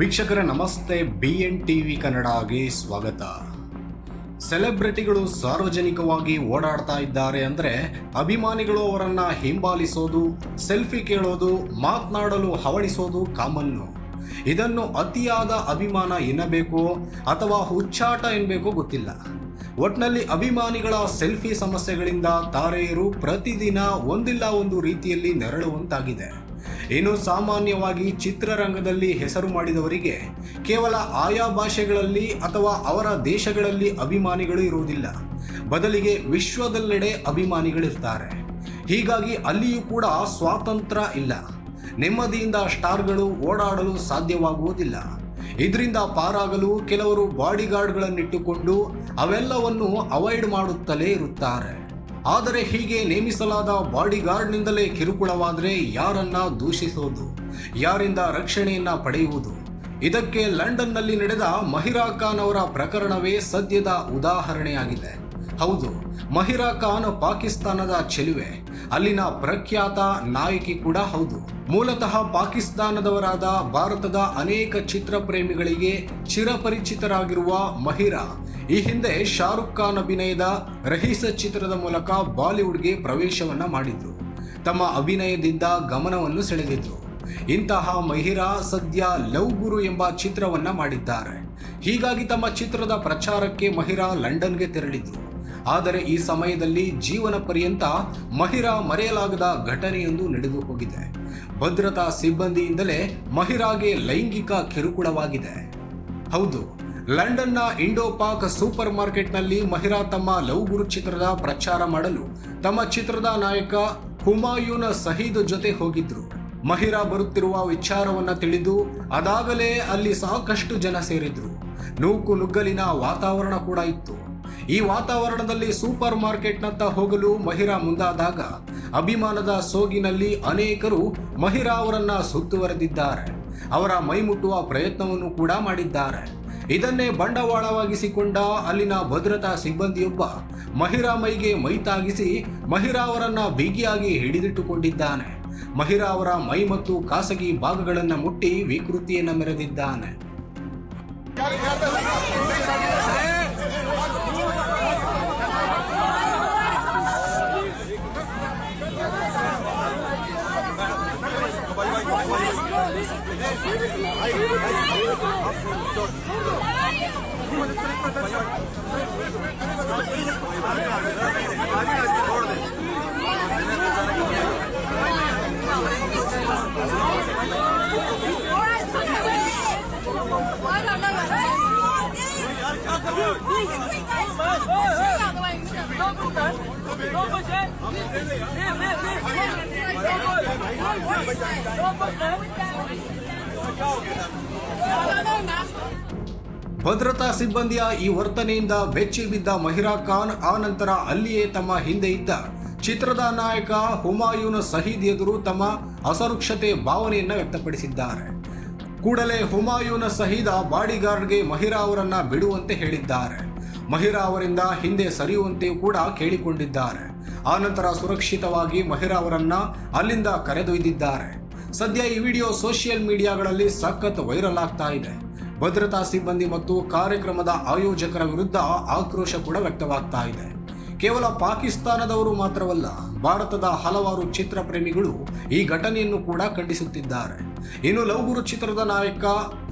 ವೀಕ್ಷಕರ, ನಮಸ್ತೆ. B N TV ಕನ್ನಡಗೆ ಸ್ವಾಗತ. ಸೆಲೆಬ್ರಿಟಿಗಳು ಸಾರ್ವಜನಿಕವಾಗಿ ಓಡಾಡ್ತಾ ಇದ್ದಾರೆ ಅಂದರೆ ಅಭಿಮಾನಿಗಳು ಅವರನ್ನು ಹಿಂಬಾಲಿಸೋದು, ಸೆಲ್ಫಿ ಕೇಳೋದು, ಮಾತನಾಡಲು ಹವಣಿಸೋದು ಕಾಮನ್ನು. ಇದನ್ನು ಅತಿಯಾದ ಅಭಿಮಾನ ಎನ್ನಬೇಕೋ ಅಥವಾ ಹುಚ್ಚಾಟ ಎನ್ನಬೇಕೋ ಗೊತ್ತಿಲ್ಲ. ಒಟ್ನಲ್ಲಿ ಅಭಿಮಾನಿಗಳ ಸೆಲ್ಫಿ ಸಮಸ್ಯೆಗಳಿಂದ ತಾರೆಯರು ಪ್ರತಿದಿನ ಒಂದಿಲ್ಲ ಒಂದು ರೀತಿಯಲ್ಲಿ ನೆರಳುವಂತಾಗಿದೆ. ಇನ್ನು ಸಾಮಾನ್ಯವಾಗಿ ಚಿತ್ರರಂಗದಲ್ಲಿ ಹೆಸರು ಮಾಡಿದವರಿಗೆ ಕೇವಲ ಆಯಾ ಭಾಷೆಗಳಲ್ಲಿ ಅಥವಾ ಅವರ ದೇಶಗಳಲ್ಲಿ ಅಭಿಮಾನಿಗಳು ಇರುವುದಿಲ್ಲ. ಬದಲಿಗೆ ವಿಶ್ವದೆಲ್ಲೆಡೆ ಅಭಿಮಾನಿಗಳಿರ್ತಾರೆ. ಹೀಗಾಗಿ ಅಲ್ಲಿಯೂ ಕೂಡ ಸ್ವಾತಂತ್ರ್ಯ ಇಲ್ಲ. ನೆಮ್ಮದಿಯಿಂದ ಸ್ಟಾರ್ಗಳು ಓಡಾಡಲು ಸಾಧ್ಯವಾಗುವುದಿಲ್ಲ. ಇದರಿಂದ ಪಾರಾಗಲು ಕೆಲವರು ಬಾಡಿಗಾರ್ಡ್ಗಳನ್ನಿಟ್ಟುಕೊಂಡು ಅವೆಲ್ಲವನ್ನು ಅವಾಯ್ಡ್ ಮಾಡುತ್ತಲೇ ಇರುತ್ತಾರೆ. ಆದರೆ ಹೀಗೆ ನೇಮಿಸಲಾದ ಬಾಡಿಗಾರ್ಡ್ನಿಂದಲೇ ಕಿರುಕುಳವಾದರೆ ಯಾರನ್ನ ದೂಷಿಸೋದು? ಯಾರಿಂದ ರಕ್ಷಣೆಯನ್ನ ಪಡೆಯುವುದು? ಇದಕ್ಕೆ ಲಂಡನ್ನಲ್ಲಿ ನಡೆದ ಮಹಿರಾ ಖಾನ್ ಅವರ ಪ್ರಕರಣವೇ ಸದ್ಯದ ಉದಾಹರಣೆಯಾಗಿದೆ. ಹೌದು, ಮಹಿರಾ ಖಾನ್ ಪಾಕಿಸ್ತಾನದ ಚೆಲುವೆ. ಅಲ್ಲಿನ ಪ್ರಖ್ಯಾತ ನಾಯಕಿ ಕೂಡ ಹೌದು. ಮೂಲತಃ ಪಾಕಿಸ್ತಾನದವರಾದ ಭಾರತದ ಅನೇಕ ಚಿತ್ರ ಪ್ರೇಮಿಗಳಿಗೆ ಚಿರಪರಿಚಿತರಾಗಿರುವ ಮಹಿರಾ. ಈ ಹಿಂದೆ ಶಾರುಖ್ ಖಾನ್ ಅಭಿನಯದ ರಹೀಸ ಚಿತ್ರದ ಮೂಲಕ ಬಾಲಿವುಡ್ಗೆ ಪ್ರವೇಶವನ್ನ ಮಾಡಿದ್ರು. ತಮ್ಮ ಅಭಿನಯದಿಂದ ಗಮನವನ್ನು ಸೆಳೆದಿದ್ರು. ಇಂತಹ ಮಹಿರಾ ಸದ್ಯ ಲವ್ ಗುರು ಎಂಬ ಚಿತ್ರವನ್ನ ಮಾಡಿದ್ದಾರೆ. ಹೀಗಾಗಿ ತಮ್ಮ ಚಿತ್ರದ ಪ್ರಚಾರಕ್ಕೆ ಮಹಿರಾ ಲಂಡನ್ಗೆ ತೆರಳಿದ್ರು. ಆದರೆ ಈ ಸಮಯದಲ್ಲಿ ಜೀವನ ಪರ್ಯಂತ ಮಹಿರಾ ಮರೆಯಲಾಗದ ಘಟನೆಯೊಂದು ನಡೆದು ಹೋಗಿದೆ. ಭದ್ರತಾ ಸಿಬ್ಬಂದಿಯಿಂದಲೇ ಮಹಿರಾಗೆ ಲೈಂಗಿಕ ಕಿರುಕುಳವಾಗಿದೆ. ಹೌದು, ಲಂಡನ್ನ ಇಂಡೋಪಾಕ್ ಸೂಪರ್ ಮಾರ್ಕೆಟ್ನಲ್ಲಿ ಮಹಿರಾ ತಮ್ಮ ಲವ್ ಗುರು ಚಿತ್ರದ ಪ್ರಚಾರ ಮಾಡಲು ತಮ್ಮ ಚಿತ್ರದ ನಾಯಕ ಹುಮಾಯೂನ್ ಸಹೀದ್ ಜೊತೆ ಹೋಗಿದ್ರು. ಮಹಿರಾ ಬರುತ್ತಿರುವ ವಿಚಾರವನ್ನ ತಿಳಿದು ಅದಾಗಲೇ ಅಲ್ಲಿ ಸಾಕಷ್ಟು ಜನ ಸೇರಿದ್ರು. ನೂಕು ನುಗ್ಗಲಿನ ವಾತಾವರಣ ಕೂಡ ಇತ್ತು. ಈ ವಾತಾವರಣದಲ್ಲಿ ಸೂಪರ್ ಮಾರ್ಕೆಟ್ನತ್ತ ಹೋಗಲು ಮಹಿರಾ ಮುಂದಾದಾಗ ಅಭಿಮಾನದ ಸೋಗಿನಲ್ಲಿ ಅನೇಕರು ಮಹಿರಾ ಅವರನ್ನ ಸುತ್ತುವರೆದಿದ್ದಾರೆ. ಅವರ ಮೈಮುಟ್ಟುವ ಪ್ರಯತ್ನವನ್ನು ಕೂಡ ಮಾಡಿದ್ದಾರೆ. ಇದನ್ನೇ ಬಂಡವಾಳವಾಗಿಸಿಕೊಂಡ ಅಲ್ಲಿನ ಭದ್ರತಾ ಸಿಬ್ಬಂದಿಯೊಬ್ಬ ಮಹಿರಾ ಮೈಗೆ ಮೈತಾಗಿಸಿ ಮಹಿರಾ ಅವರನ್ನ ಬಿಗಿಯಾಗಿ ಹಿಡಿದಿಟ್ಟುಕೊಂಡಿದ್ದಾನೆ. ಮಹಿರಾ ಅವರ ಮೈ ಮತ್ತು ಖಾಸಗಿ ಭಾಗಗಳನ್ನು ಮುಟ್ಟಿ ವಿಕೃತಿಯನ್ನು ಮೆರೆದಿದ್ದಾನೆ. Don't put that. Don't put that. ಭದ್ರತಾ ಸಿಬ್ಬಂದಿಯ ಈ ವರ್ತನೆಯಿಂದ ಬೆಚ್ಚಿ ಬಿದ್ದ ಮಹಿರಾ ಖಾನ್ ಆ ನಂತರ ಅಲ್ಲಿಯೇ ತಮ್ಮ ಹಿಂದೆ ಇದ್ದ. ಚಿತ್ರದ ನಾಯಕ ಹುಮಾಯೂನ್ ಸಹೀದ್ ಎದುರು ತಮ್ಮ ಅಸರುಕ್ಷತೆ ಭಾವನೆಯನ್ನು ವ್ಯಕ್ತಪಡಿಸಿದ್ದಾರೆ. ಕೂಡಲೇ ಹುಮಾಯೂನ್ ಸಹೀದ್ ಬಾಡಿಗಾರ್ಡ್ಗೆ ಮಹಿರಾ ಅವರನ್ನ ಬಿಡುವಂತೆ ಹೇಳಿದ್ದಾರೆ. ಮಹಿರಾ ಅವರಿಂದ ಹಿಂದೆ ಸರಿಯುವಂತೆಯೂ ಕೂಡ ಕೇಳಿಕೊಂಡಿದ್ದಾರೆ. ಆನಂತರ ಸುರಕ್ಷಿತವಾಗಿ ಮಹಿರಾ ಅವರನ್ನ ಅಲ್ಲಿಂದ ಕರೆದೊಯ್ದಿದ್ದಾರೆ. ಸದ್ಯ ಈ ವಿಡಿಯೋ ಸೋಷಿಯಲ್ ಮೀಡಿಯಾಗಳಲ್ಲಿ ಸಖತ್ ವೈರಲ್ ಆಗ್ತಾ ಇದೆ. ಭದ್ರತಾ ಸಿಬ್ಬಂದಿ ಮತ್ತು ಕಾರ್ಯಕ್ರಮದ ಆಯೋಜಕರ ವಿರುದ್ಧ ಆಕ್ರೋಶ ಕೂಡ ವ್ಯಕ್ತವಾಗ್ತಾ ಇದೆ. ಕೇವಲ ಪಾಕಿಸ್ತಾನದವರು ಮಾತ್ರವಲ್ಲ, ಭಾರತದ ಹಲವಾರು ಚಿತ್ರ ಪ್ರೇಮಿಗಳು ಈ ಘಟನೆಯನ್ನು ಕೂಡ ಖಂಡಿಸುತ್ತಿದ್ದಾರೆ. ಇನ್ನು ಲವ್ಗುರು ಚಿತ್ರದ ನಾಯಕ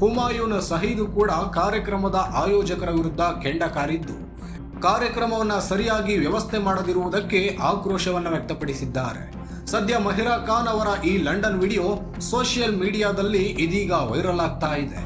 ಹುಮಾಯೂನ್ ಸಹೀದು ಕೂಡ ಕಾರ್ಯಕ್ರಮದ ಆಯೋಜಕರ ವಿರುದ್ಧ ಕೆಂಡ ಕಾರಿದ್ದು, ಕಾರ್ಯಕ್ರಮವನ್ನು ಸರಿಯಾಗಿ ವ್ಯವಸ್ಥೆ ಮಾಡದಿರುವುದಕ್ಕೆ ಆಕ್ರೋಶವನ್ನು ವ್ಯಕ್ತಪಡಿಸಿದ್ದಾರೆ. ಸದ್ಯ ಮಹಿರಾ ಖಾನ್ ಅವರ ಈ ಲಂಡನ್ ವಿಡಿಯೋ ಸೋಷಿಯಲ್ ಮೀಡಿಯಾದಲ್ಲಿ ಇದೀಗ ವೈರಲ್ ಆಗ್ತಾ ಇದೆ.